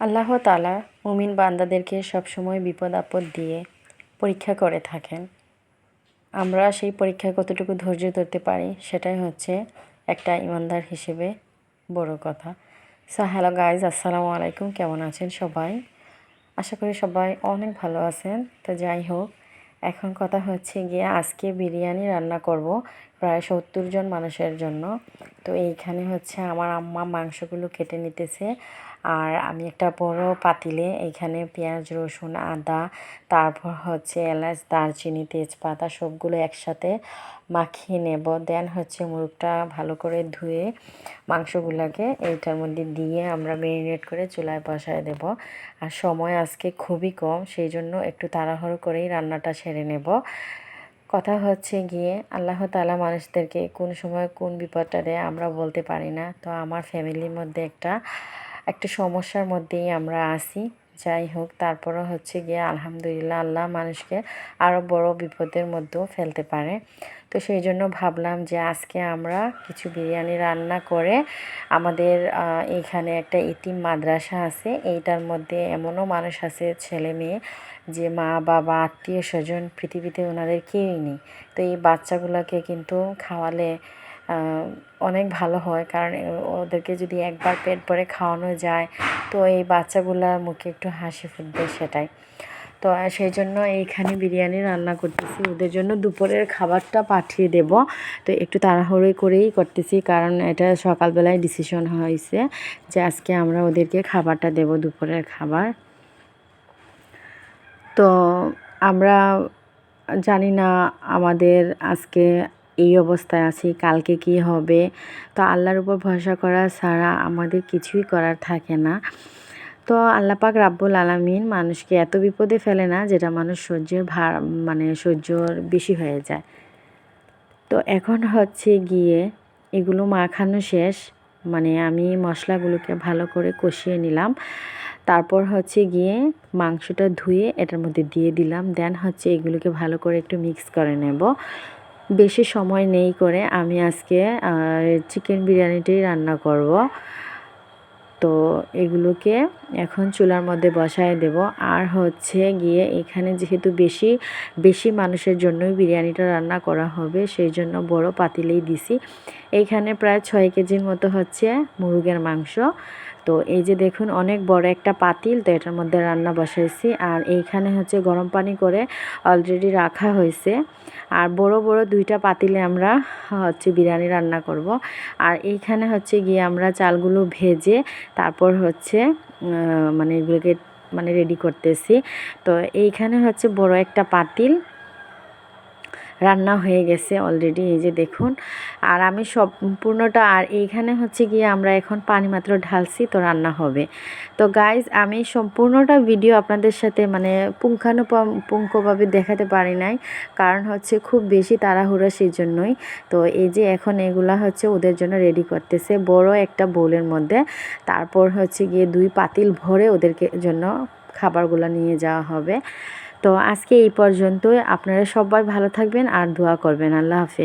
আল্লাহ তালা মুমিন বান্দাদেরকে সবসময় বিপদ আপদ দিয়ে পরীক্ষা করে থাকেন। আমরা সেই পরীক্ষা কতটুকু ধৈর্য ধরতে পারি সেটাই হচ্ছে একটা ইমানদার হিসেবে বড় কথা। সো হ্যালো গাইজ আসসালামু আলাইকুম, কেমন আছেন সবাই? আশা করি সবাই অনেক ভালো আছেন। তো যাই হোক, এখন কথা হচ্ছে গিয়ে আজকে বিরিয়ানি রান্না করব। প্রায় সত্তর জন মানুষের জন্য। তো এইখানে হচ্ছে আমার আম্মা মাংসগুলো কেটে নিতেছে। আর আমি একটা বড় পাতিলে এখানে পেঁয়াজ, রসুন, আদা, তারপর হচ্ছে এলাচ, দারচিনি, তেজপাতা সবগুলো একসাথে মাখিয়ে নেব। দেন হচ্ছে মুরগটা ভালো করে ধুয়ে মাংসগুলোকে এইটার মধ্যে দিয়ে আমরা মেরিনেট করে চুলায় বসায় দেব। আর সময় আজকে খুবই কম, সেই জন্য একটু তাড়াহুড়ো করেই রান্নাটা সেরে নেব। কথা হচ্ছে গিয়ে আল্লাহ তালা মানুষদেরকে কোন সময় কোন বিপদটা দেয় আমরা বলতে পারি না। তো আমার ফ্যামিলির মধ্যে একটা একটা সমস্যার মধ্যেই আমরা আসি যাই হোক, তারপরও হচ্ছে গিয়ে আলহামদুলিল্লাহ আল্লাহ মানুষকে আরও বড় বিপদের মধ্যেও ফেলতে পারে। তো সেই জন্য ভাবলাম যে আজকে আমরা কিছু বিরিয়ানি রান্না করে আমাদের এখানে একটা ইতিম মাদ্রাসা আছে। এইটার মধ্যে এমনও মানুষ আছে, ছেলে মেয়ে, যে মা, বাবা, আত্মীয় স্বজন পৃথিবীতে ওনাদের কেউই নেই। তো এই বাচ্চাগুলোকে কিন্তু খাওয়ালে অনেক ভালো হয়। কারণ ওদেরকে যদি একবার পেট ভরে খাওয়ানো যায়, তো এই বাচ্চাগুলোর মুখে একটু হাসি ফুটবে সেটাই। তো সেই জন্য এইখানে বিরিয়ানি রান্না করতেছি। ওদের জন্য দুপুরের খাবারটা পাঠিয়ে দেব। তো একটু তাড়াহুড়ো করেই করতেছি, কারণ এটা সকালবেলায় ডিসিশন হয়েছে যে আজকে আমরা ওদেরকে খাবারটা দেব, দুপুরের খাবার। তো আমরা জানি না আমাদের আজকে এই অবস্থায় আছি, কালকে কি হবে। তো আল্লাহর উপর ভরসা করা ছাড়া আমাদের কিছুই করার থাকে না। তো আল্লাপাক রাব্বুল আলামিন মানুষকে এত বিপদে ফেলে না যেটা মানুষ সহ্যের ভার মানে সহ্যর বেশি হয়ে যায়। তো এখন হচ্ছে গিয়ে এগুলো মাখানো শেষ মানে আমি মশলাগুলোকে ভালো করে কষিয়ে নিলাম। তারপর হচ্ছে গিয়ে মাংসটা ধুয়ে এটার মধ্যে দিয়ে দিলাম। দেন হচ্ছে এগুলোকে ভালো করে একটু মিক্স করে নেব। বেশি সময় নেই করে আমি আজকে চিকেন বিরিয়ানিটাই রান্না করব। তো এগুলোকে এখন চুলার মধ্যে বসায় দেব। আর হচ্ছে গিয়ে এখানে যেহেতু বেশি বেশি মানুষের জন্যই বিরিয়ানিটা রান্না করা হবে, সেই জন্য বড় পাতিলেই দিছি। এইখানে প্রায় ছয় কেজির মতো হচ্ছে মুরগের মাংস। তো এই যে দেখুন, অনেক বড় একটা পাতিল, তো এটার মধ্যে রান্না বসাইছি। আর এইখানে হচ্ছে গরম পানি করে অলরেডি রাখা হয়েছে। আর বড় বড় দুইটা পাতিলে আমরা, হচ্ছে বিরিয়ানি রান্না করব। আর এইখানে হচ্ছে গিয়ে আমরা চালগুলো ভেজে তারপর হচ্ছে মানে এগুলোকে মানে রেডি করতেছি। তো এইখানে হচ্ছে বড় একটা পাতিল রান্না হয়ে গেছে অলরেডি এই যে দেখুন। আর আমি সম্পূর্ণটা, আর এইখানে হচ্ছে গিয়ে আমরা এখন পানি মাত্র ঢালছি, তো রান্না হবে। তো গাইজ আমি সম্পূর্ণটা ভিডিও আপনাদের সাথে মানে পুঙ্খানুপুঙ্খভাবে দেখাতে পারি নাই, কারণ হচ্ছে খুব বেশি তাড়াহুড়া সেই জন্যই তো এই যে এখন এগুলা হচ্ছে ওদের জন্য রেডি করতেছে, বড় একটা বোলের মধ্যে। তারপর হচ্ছে গিয়ে দুই পাতিল ভরে ওদেরকে জন্য খাবারগুলো নিয়ে যাওয়া হবে। তো আজকে এই পর্যন্তই। আপনারা সবাই ভালো থাকবেন আর দোয়া করবেন। আল্লাহ হাফেজ।